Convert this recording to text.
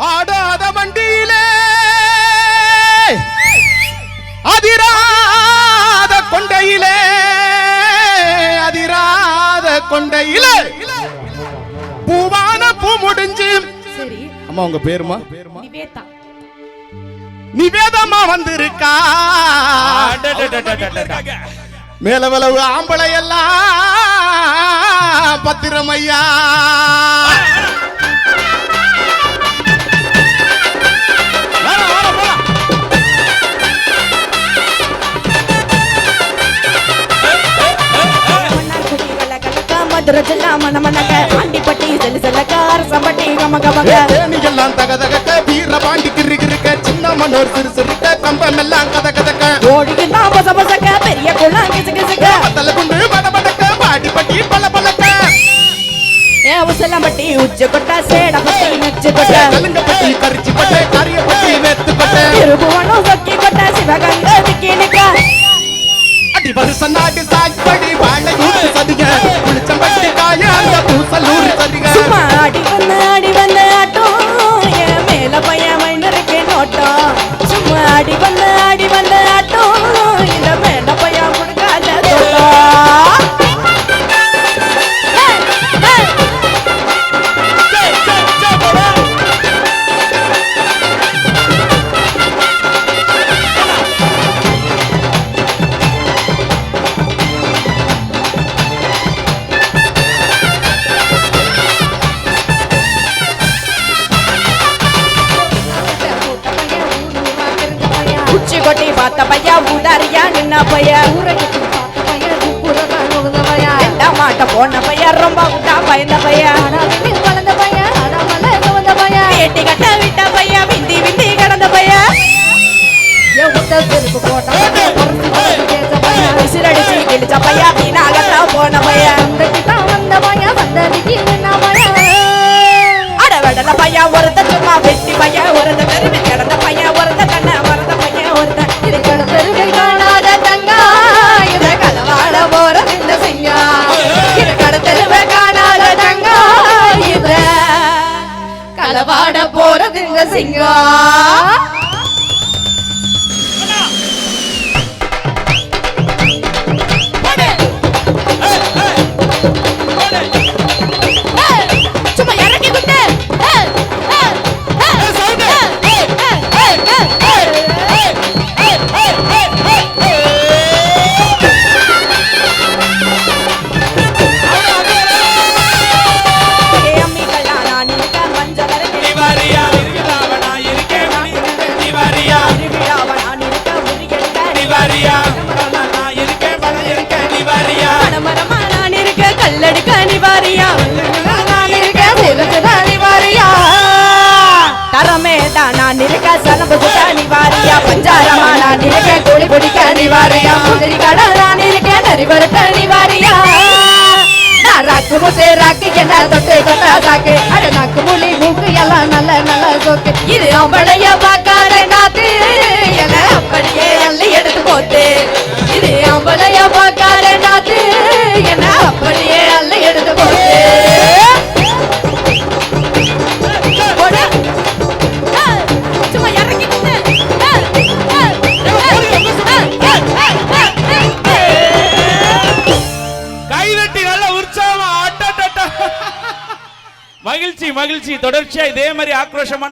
ஆடாத வண்டியிலே. அதிராத கொண்டையிலே. அதிராத கொண்டையிலே. பூவான பூ முடிஞ்சு. அம்மா உங்க பேருமா? நிவேதா. நிவேதமா வந்திருக்கா. மேலவளவு ஆம்பளை எல்லாம் பத்திரமையா மதுரை ஜில்லா மணமணக்க, ஆண்டிப்பட்டி செல்லுசெல்லக்க, அரசம்பட்டி கமகமக. தேனி எல்லாம் தக தகக்க வீர பாண்டி கிரு கிருக்க சின்ன மனோர் சிறு சிறுக்க கம்பம் எல்லாம் கத கதக்க ஓடிக்குதான் பொச பொசக்க, பெரிய குளம் கிசு கிசுக்க. தலை குண்டு பட படக்க பாடி பட்டி பல பலக்க ஏ உசலம்பட்டி, உச்சி கொட்ட, சேடம்பட்டி, நச்சு கொட்ட. கலுங்க பட்டி கரிச்சி பட்டை கரிய பட்டி வெத்து பட்டை திருபுவனம் சொக்கி கொட்ட, சிவகங்கை விக்கி நிக்க. அடி வருஷ நாடு சாய்படி வாழை ஊத்து tá ligado? பார்த்த பையா ஊதாரியா நின்ன பையா? மாட்ட போன பையா? ரொம்ப விட்டா பயந்த பையா? வேட்டி கட்ட விட்ட பையா? விந்தி விந்தி கடந்த பையா? விசிலடிச்சு கிழிச்ச பையா? வீணாகத்தா போன பையா? அட வெடல பையா? ஒருத்த சும்மா வெட்டி பையா ஒருத்த பெருமை 들것인가? கல்லெடுக்க நிவாரியா நான் இருக்க நான் இருக்க சலம்புதா நிவாரியா பஞ்சாரமா நான் இருக்க கோழி பிடிக்க நிவாரியா முதிரி கடை நான் இருக்க நரிவரத்த நிவாரியா நான் ராக்கு முசே ராக்கு என்ன தொட்டு தொட்டா சாக்கு? அட நாக்கு முழி மூக்கு எல்லாம் நல்ல நல்ல சோக்கு. இது அவளைய பார்க்காத மகிழ்ச்சி மகிழ்ச்சி தொடர்ச்சியா இதே மாதிரி ஆக்ரோஷமா